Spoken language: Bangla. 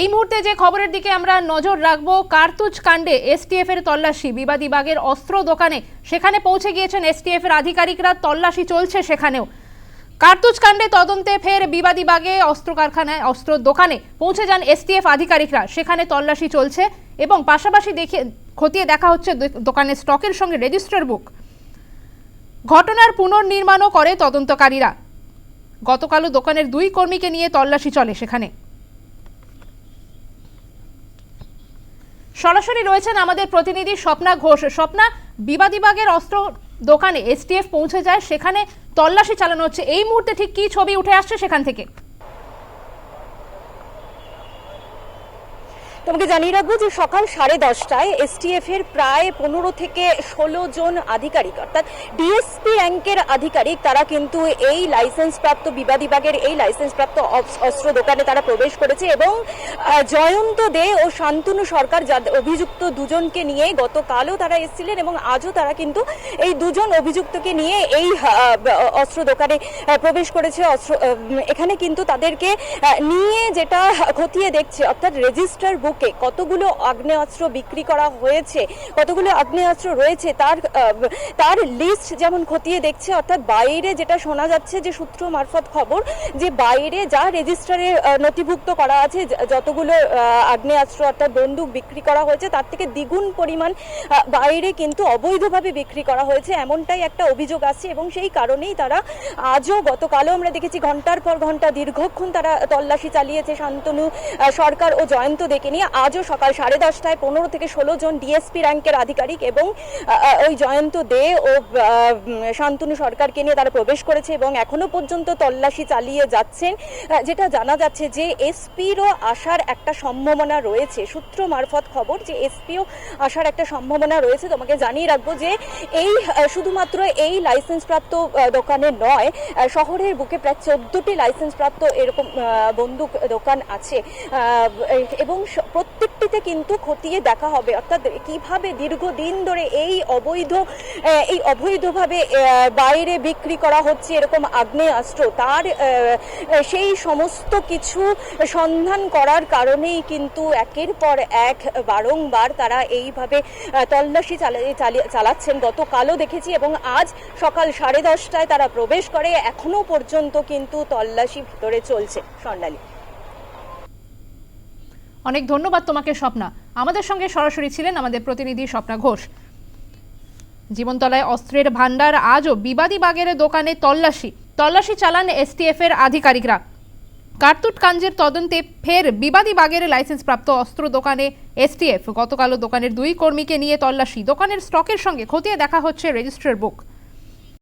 এই মুহূর্তে যে খবরের দিকে আমরা নজর রাখব, কার্তুজ কাণ্ডে এসটিএফ এর তল্লাশি। বিবাদী বাগের অস্ত্র দোকানে সেখানে পৌঁছে গিয়েছেন এসটিএফ এর আধিকারিকরা, তল্লাশি চলছে সেখানেও। কার্তুজ কাণ্ডে তদন্তে ফের বিবাদী বাগে অস্ত্র কারখানায়, অস্ত্র দোকানে পৌঁছে যান এসটিএফ আধিকারিকরা। সেখানে তল্লাশি চলছে এবং পাশাপাশি দেখে খতিয়ে দেখা হচ্ছে দোকানের স্টকের সঙ্গে রেজিস্টার বুক। ঘটনার পুনর্নির্মাণও করে তদন্তকারীরা। গতকালও দোকানের দুই কর্মীকে নিয়ে তল্লাশি চলে সেখানে। সরাসরি রয়েছেন আমাদের প্রতিনিধি স্বপ্না ঘোষ। স্বপ্না বিবাদীবাগের অস্ত্র দোকানে এসটিএফ পৌঁছে যায়, সেখানে তল্লাশি চালানো হচ্ছে। এই মুহূর্তে ঠিক কি ছবি উঠে আসছে সেখান থেকে? তোমাকে জানিয়ে রাখব যে সকাল সাড়ে দশটায় এসটিএফ এর প্রায় পনেরো থেকে ষোলো জন আধিকারিক, অর্থাৎ ডিএসপি র্যাঙ্কের আধিকারিক, তারা কিন্তু এই লাইসেন্স প্রাপ্ত বিবাদী বাগের এই লাইসেন্স প্রাপ্ত অস্ত্র দোকানে তারা প্রবেশ করেছে এবং জয়ন্ত দে ও শান্তনু সরকার অভিযুক্ত দুজনকে নিয়ে গতকালও তারা এসেছিলেন এবং আজও তারা কিন্তু এই দুজন অভিযুক্তকে নিয়ে এই অস্ত্র দোকানে প্রবেশ করেছে। অস্ত্র এখানে কিন্তু তাদেরকে নিয়ে যেটা খতিয়ে দেখছে, অর্থাৎ রেজিস্টার বুকে কতগুলো আগ্নেয়াস্ত্র বিক্রি করা হয়েছে, কতগুলো আগ্নেয়াস্ত্র রয়েছে, তার তার লিস্ট যেমন খতিয়ে দেখছে, অর্থাৎ বাইরে যেটা শোনা যাচ্ছে যে সূত্র মারফত খবর যে বাইরে যা রেজিস্টারে নথিভুক্ত করা আছে যতগুলো আগ্নেয়াস্ত্র অর্থাৎ বন্দুক বিক্রি করা হয়েছে, তার থেকে দ্বিগুণ পরিমাণ বাইরে কিন্তু অবৈধভাবে বিক্রি করা হয়েছে, এমনটাই একটা অভিযোগ আসছে এবং সেই কারণেই তারা আজও গতকালও আমরা দেখেছি, ঘণ্টার পর ঘণ্টা দীর্ঘক্ষণ তারা তল্লাশি চালিয়েছে, শান্তনু সরকার ও জয়ন্ত দেখে নিয়ে। আজও সকাল সাড়ে দশটায় পনেরো থেকে ষোলো জন ডিএসপি র্যাঙ্কের আধিকারিক এবং ওই জয়ন্ত দে ও শান্তনু সরকারকে নিয়ে তারা প্রবেশ করেছে এবং এখনও পর্যন্ত তল্লাশি চালিয়ে যাচ্ছেন। যেটা জানা যাচ্ছে যে এসপিরও আসার একটা সম্ভাবনা রয়েছে। সূত্র মারফত খবর যে এসপিও আসার একটা সম্ভাবনা রয়েছে। তোমাকে জানিয়ে রাখব যে এই শুধুমাত্র এই লাইসেন্স প্রাপ্ত দোকানে নয় শহরের বুকে প্রায় চোদ্দটি লাইসেন্স প্রাপ্ত এরকম বন্দুক দোকান আছে। এবং প্রত্যেকটিতে কিন্তু খতিয়ে দেখা হবে। অর্থাৎ কীভাবে দীর্ঘদিন ধরে এই অবৈধ এই অবৈধভাবে বাইরে বিক্রি করা হচ্ছে এরকম আগ্নেয়াস্ত্র, তার সেই সমস্ত কিছু সন্ধান করার কারণেই কিন্তু একের পর এক বারংবার তারা এইভাবে তল্লাশি চালাচ্ছেন। গতকালও দেখেছি এবং আজ সকাল সাড়ে দশটায় তারা প্রবেশ করে। এখনও পর্যন্ত কিন্তু তল্লাশি ভিতরে চলছে। স্বর্ণালী। অনেক ধন্যবাদ তোমাকে, স্বপ্না। আমাদের সঙ্গে সরাসরি ছিলেন আমাদের প্রতিনিধি স্বপ্না ঘোষ। জীবনতলায় অস্ত্রের ভান্ডার আজও বিবাদী বাগের দোকানে তল্লাশি। তল্লাশি চালান এসটিএফ এর আধিকারিকরা। কার্তুট কাঞ্জের তদন্তে ফের বিবাদী বাগের লাইসেন্সপ্রাপ্ত অস্ত্র দোকানে এসটিএফ। গতকালও দোকানের দুই কর্মীকে নিয়ে তল্লাশি। দোকানের স্টকের সঙ্গে খতিয়ে দেখা হচ্ছে রেজিস্ট্রার বুক।